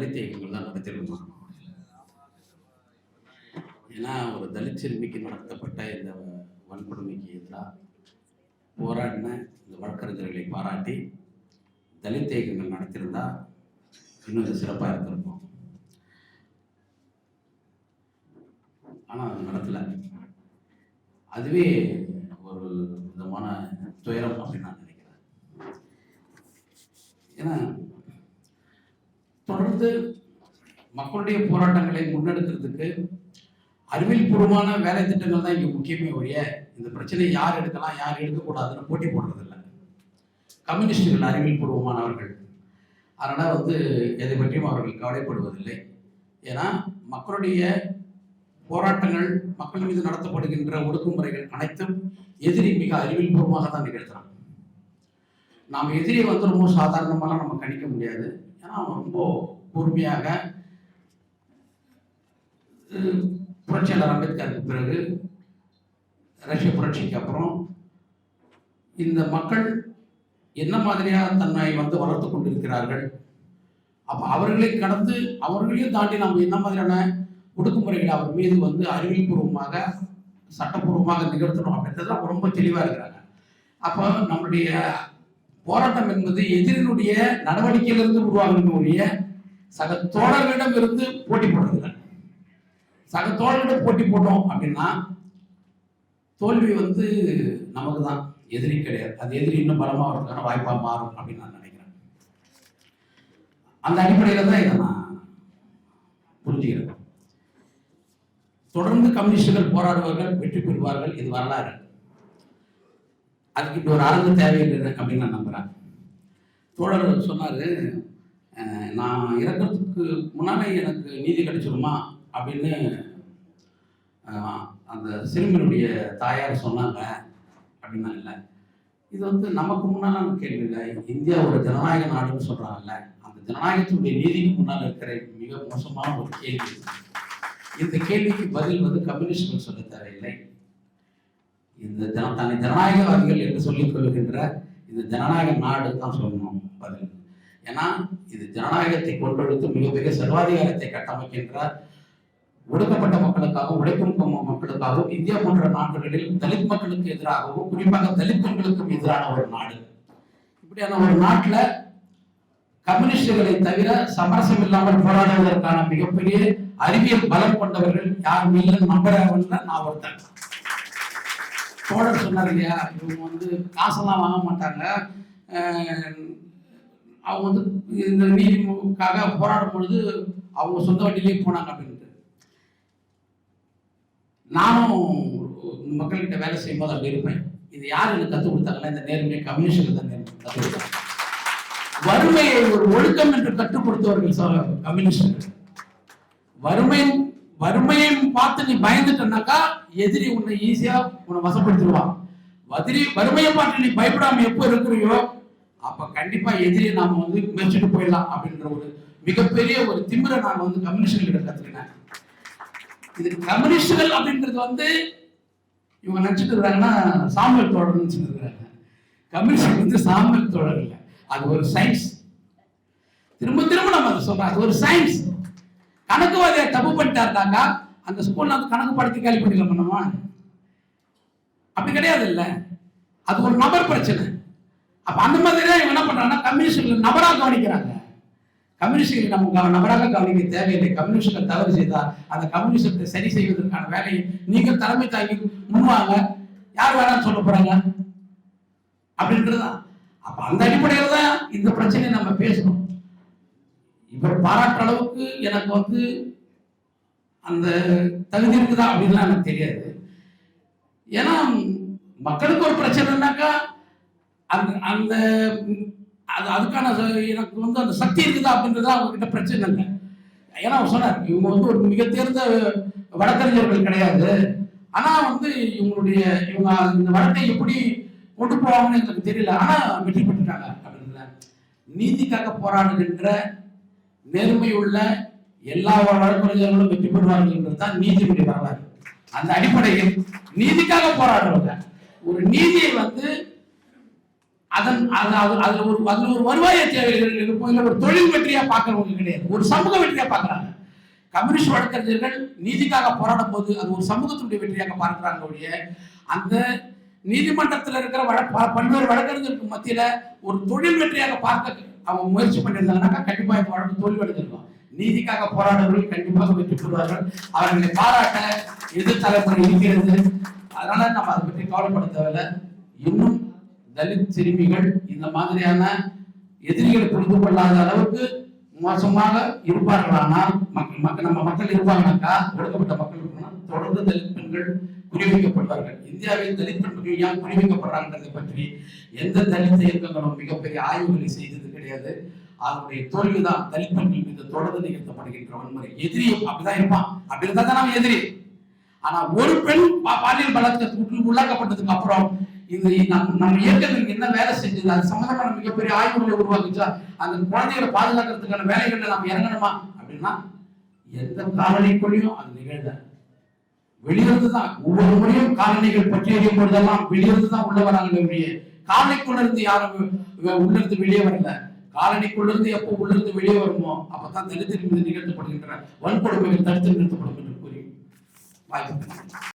தலித் இயக்கங்கள் தான் நடத்திருக்கோம் ஏன்னா ஒரு தலித் சிறுமிக்கு நடத்தப்பட்ட இந்த வன்கொடுமைக்கு எதிராக போராடின இந்த வழக்கறிஞர்களை பாராட்டி தலித் இயக்கங்கள் நடத்தியிருந்தா இன்னும் இது சிறப்பாக இருந்திருக்கும். ஆனால் அது நடத்தலை. அதுவே ஒரு விதமான துயரம் அப்படின்னு நான் நினைக்கிறேன் ஏன்னா தொடர்ந்து மக்களுடைய போராட்டங்களை முன்னெடுக்கிறதுக்கு அறிவியல் பூர்வமான வேலை திட்டங்கள் தான் இங்கே முக்கியமே ஒழிய இந்த பிரச்சனையை யார் எடுக்கலாம் யார் எடுக்கக்கூடாதுன்னு போட்டி போடுறதில்ல. கம்யூனிஸ்டுகள் அறிவியல் பூர்வமானவர்கள். அதனால் வந்து எதை பற்றியும் அவர்கள் கவலைப்படுவதில்லை. ஏன்னா மக்களுடைய போராட்டங்கள் மக்கள் மீது நடத்தப்படுகின்ற ஒடுக்குமுறைகள் அனைத்தும் எதிரி மிக அறிவியல் பூர்வமாக தான் நிகழ்த்துறான் நாம் எதிரியை வந்து ரொம்ப சாதாரணமாலாம் நம்ம கணிக்க முடியாது. ஏன்னா அவன் ரொம்ப கூர்மையாக புரட்சியாளர் அம்பேத்கருக்கு பிறகு ரஷ்ய புரட்சிக்கு அப்புறம் இந்த மக்கள் என்ன மாதிரியாக தன்னை வந்து வளர்த்து கொண்டிருக்கிறார்கள்? அப்போ அவர்களை கடந்து அவர்களையும் தாண்டி நாம் என்ன மாதிரியான ஒடுக்குமுறைகளை அவர் மீது வந்து அறிவியல் பூர்வமாக சட்டப்பூர்வமாக நிகழ்த்தணும் அப்படின்றது அவங்க ரொம்ப தெளிவாக இருக்கிறாங்க. அப்போ நம்மளுடைய போராட்டம் என்பது எதிரினுடைய நடவடிக்கையிலிருந்து உருவாகக்கூடிய சக தோழர்களிடம் இருந்து போட்டி போடுறதில்ல. சக தோழர்களிடம் போட்டி போட்டோம் அப்படின்னா தோல்வி வந்து நமக்கு தான் எதிரி கிடையாது. அது எதிரி இன்னும் பலமாக வரதுக்கான வாய்ப்பாக மாறும் அப்படின்னு நான் நினைக்கிறேன். அந்த அடிப்படையில் தான் இதை நான் புரிஞ்சுக்கிறேன். தொடர்ந்து கம்யூனிஸ்டுகள் போராடுவார்கள் வெற்றி பெறுவார்கள் இது வரலாறு. அதுக்கு இப்படி ஒரு அரங்கு தேவையில்லை அப்படின்னு நான் நம்புறேன். தோழர் சொன்னாரு நான் இறக்கிறதுக்கு முன்னாலே எனக்கு நீதி கிடைச்சிருமா அப்படின்னு அந்த சிறுமியினுடைய தாயார் சொன்னாங்க அப்படின்னா இல்லை. இது வந்து நமக்கு முன்னாலான கேள்வி இல்லை. இந்தியா ஒரு ஜனநாயக நாடுன்னு சொல்கிறாங்கல்ல அந்த ஜனநாயகத்தினுடைய நீதிக்கு முன்னால் இருக்கிற மிக மோசமான ஒரு கேள்வி. இந்த கேள்விக்கு பதில் வந்து கம்யூனிஸ்டுகள் சொல்ல தேவையில்லை. இந்த ஜன தன்னை ஜனநாயகவாதிகள் என்று சொல்லிக் கொள்கின்ற இந்த ஜனநாயக நாடு தான் சொல்லணும் பதில். ஏன்னா இது ஜனநாயகத்தை கொண்டெடுத்து மிகப்பெரிய சர்வாதிகாரத்தை கட்டமைக்கின்ற ஒடுக்கப்பட்ட மக்களுக்காகவும் உழைக்கும் மக்களுக்காகவும் இந்தியா போன்ற நாடுகளில் தலித் மக்களுக்கு எதிராகவும் குறிப்பாக தலித் பெண்களுக்கும் எதிரான ஒரு நாடு. இப்படியான ஒரு நாட்டில் கம்யூனிஸ்டுகளை தவிர சமரசம் இல்லாமல் போராடுவதற்கான மிகப்பெரிய அறிவியல் பலம் கொண்டவர்கள் யாரும் இல்லைன்னு நம்புறவன்ல நான் ஒருத்தன். தோழர் சொன்னார் இல்லையா இவங்க வந்து காசெல்லாம் வாங்க மாட்டாங்க. அவங்க வந்து இந்த நீதிக்காக போராடும் பொழுது அவங்க சொந்த வண்டியிலே போனாங்க அப்படின்ட்டு. நானும் மக்கள்கிட்ட வேலை செய்யும்போது அப்படி இருப்பேன். இது யார் எனக்கு கற்றுக் கொடுத்தாங்கன்னா இந்த நேர்மையை கம்யூனிஸ்டுகள் தான் கற்றுக் கொடுத்தாங்க. வறுமையை ஒரு ஒழுக்கம் என்று கற்றுக் கொடுத்தவர்கள் ச- கம்யூனிஸ்டுகள். வறுமை வறுமையை பார்த்து நீ பயந்துட்டனாக்கா எதிரி உன்னை ஈஸியா உன்னை வசப்படுத்திடுவான். வதிரி வறுமையை பார்த்து நீ பயப்படாம எப்போ இருக்கிறியோ அப்ப கண்டிப்பா எதிரியை நாம வந்து மெச்சுட்டு போயிடலாம் அப்படின்ற ஒரு மிகப்பெரிய ஒரு திமிரை நான் வந்து கம்யூனிஸ்டுகள் கத்துக்கினேன் இது கம்யூனிஸ்டுகள் அப்படின்றது வந்து இவங்க நினைச்சிட்டு இருக்காங்கன்னா சாம்பல் தோழர்னு நினைச்சிட்டு கம்யூனிஸ்ட் வந்து சாம்பல் தோழர் இல்லை. அது ஒரு சயின்ஸ் திரும்ப திரும்ப நம்ம அதை சொல்றோம். அது ஒரு சயின்ஸ் கணக்குவாதியை தப்பு பண்ணிட்டாருனாங்க அந்த ஸ்கூல்ல வந்து கணக்கு படுத்தி கேள்வி பண்ணிக்கலாம் பண்ணுமா அப்படி கிடையாது இல்லை அது ஒரு நபர் பிரச்சனை. அப்ப அந்த மாதிரி தான் இவங்க என்ன பண்றாங்கன்னா கம்யூனிஸ்டுகள் நபராக கவனிக்கிறாங்க. கம்யூனிஸ்டுகளை நம்ம நபராக கவனிக்க தேவையில்லை. கம்யூனிஸ்டுகள் தவறு செய்தால் அந்த கம்யூனிஸ்டத்தை சரி செய்வதற்கான வேலையை நீங்கள் தலைமை தாங்கி முன்வாங்க யார் வேணாம்னு சொல்ல போறாங்க. அப்படின்றதுதான். அப்ப அந்த அடிப்படையில் தான் இந்த பிரச்சனையை நம்ம பேசணும். இவர் பாராட்டுற அளவுக்கு எனக்கு வந்து அந்த தகுதி இருக்குதா அப்படின்லாம் எனக்கு தெரியாது. ஏன்னா மக்களுக்கு ஒரு பிரச்சனைனாக்கா அந்த அந்த அது அதுக்கான ச- எனக்கு வந்து அந்த சக்தி இருக்குதா அப்படின்றது அவங்ககிட்ட பிரச்சனை இல்லை ஏன்னா அவர் சொன்னார் இவங்க வந்து ஒரு மிக தேர்ந்த வழக்கறிஞர்கள் கிடையாது. ஆனால் வந்து இவங்களுடைய இவங்க இந்த வழக்கை எப்படி கொண்டு போவாங்கன்னு எனக்கு தெரியல. ஆனால் வெற்றி பெற்றுட்டாங்க அப்படின்ற நீதிக்காக போராடுகின்ற நேர்மையுள்ள எல்லா வழக்கறிஞர்களும் வெற்றி பெறுவார்கள் என்றுதான் நீதிபதி வரலாறு. அந்த அடிப்படையில் நீதிக்காக போராடுறவங்க. ஒரு நீதியை வந்து அதன் அது அது அதுல ஒரு அதுல ஒரு வருவாய தேவைகள் இருக்கும் ஒரு தொழில் வெற்றியா பார்க்கறவங்க கிடையாது. ஒரு சமூக வெற்றியா பார்க்கறாங்க. கம்யூனிஸ்ட் வழக்கறிஞர்கள் நீதிக்காக போராடும் போது அது ஒரு சமூகத்தினுடைய வெற்றியாக பார்க்கிறாங்க ஒழிய அந்த நீதிமன்றத்தில் இருக்கிற வழ பல்வேறு வழக்கறிஞர்களுக்கு மத்தியில ஒரு தொழில் வெற்றியாக பார்க்க அவங்க முயற்சி பண்ணியிருந்தாங்கன்னா கண்டிப்பா இந்த வழக்கு தோல்வி அடைஞ்சிருக்கும். நீதிக்காக போராடுறவர்கள் கண்டிப்பாக வெற்றி பெறுவார்கள். அவர்களை பாராட்ட எதிர் தலைமுறை இருக்கிறது. அதனால நம்ம அதை பற்றி கவலைப்பட தேவையில்லை. இன்னும் தலித் சிறுமிகள் இந்த மாதிரியான எதிரிகளை புரிந்து கொள்ளாத அளவுக்கு மோசமாக இருப்பார்களானால் மக்கள் மக்கள் நம்ம மக்கள் இருப்பாங்கனாக்கா ஒடுக்கப்பட்ட மக்கள் தொடர்ந்து தலித் பெண்கள் குறிவைக்கப்படுவார்கள் இந்தியாவில் தலித் பெண்கள் ஏன் குறிவைக்கப்படுறாங்கன்றதை பற்றி எந்த தலித் இயக்கங்களும் மிகப்பெரிய ஆய்வுகளை செய்தது கிடையாது. அதனுடைய தோல்விதான் தலித் பெண்கள் மீது தொடர்ந்து நிகழ்த்தப்படுகின்ற வன்முறை. எதிரி அப்படிதான் இருப்பான். அப்படி இருந்தா தான் நம்ம எதிரி. ஆனா ஒரு பெண் பாலியல் பலாத்காரத்துக்கு உள்ளாக்கப்பட்டதுக்கு அப்புறம் இந்த நம்ம இயக்கங்களுக்கு என்ன வேலை செஞ்சது? அது சம்பந்தமான மிகப்பெரிய ஆய்வுகளை உருவாக்குச்சா அந்த குழந்தைகளை பாதுகாக்கிறதுக்கான வேலைகள்ல நம்ம இறங்கணுமா? அப்படின்னா எந்த காலனிக்குள்ளேயும் அது நிகழ்ந்த வெளியிருந்து தான் ஒவ்வொரு முறையும் காலனிகள் பற்றி அறியும் பொழுதெல்லாம் வெளியிருந்து தான் உள்ள வராங்களே ஒழிய காலனிக்குள்ள இருந்து யாரும் உள்ளிருந்து உள்ள இருந்து வெளியே வரல. காலனிக்குள்ள இருந்து எப்போ உள்ள இருந்து வெளியே வருமோ அப்பதான் தலித்தின் மீது நிகழ்த்தப்படுகின்ற வன்கொடுமைகள் தடுத்து நிறுத்தப்படும் என்று கூறி வாய்ப்பு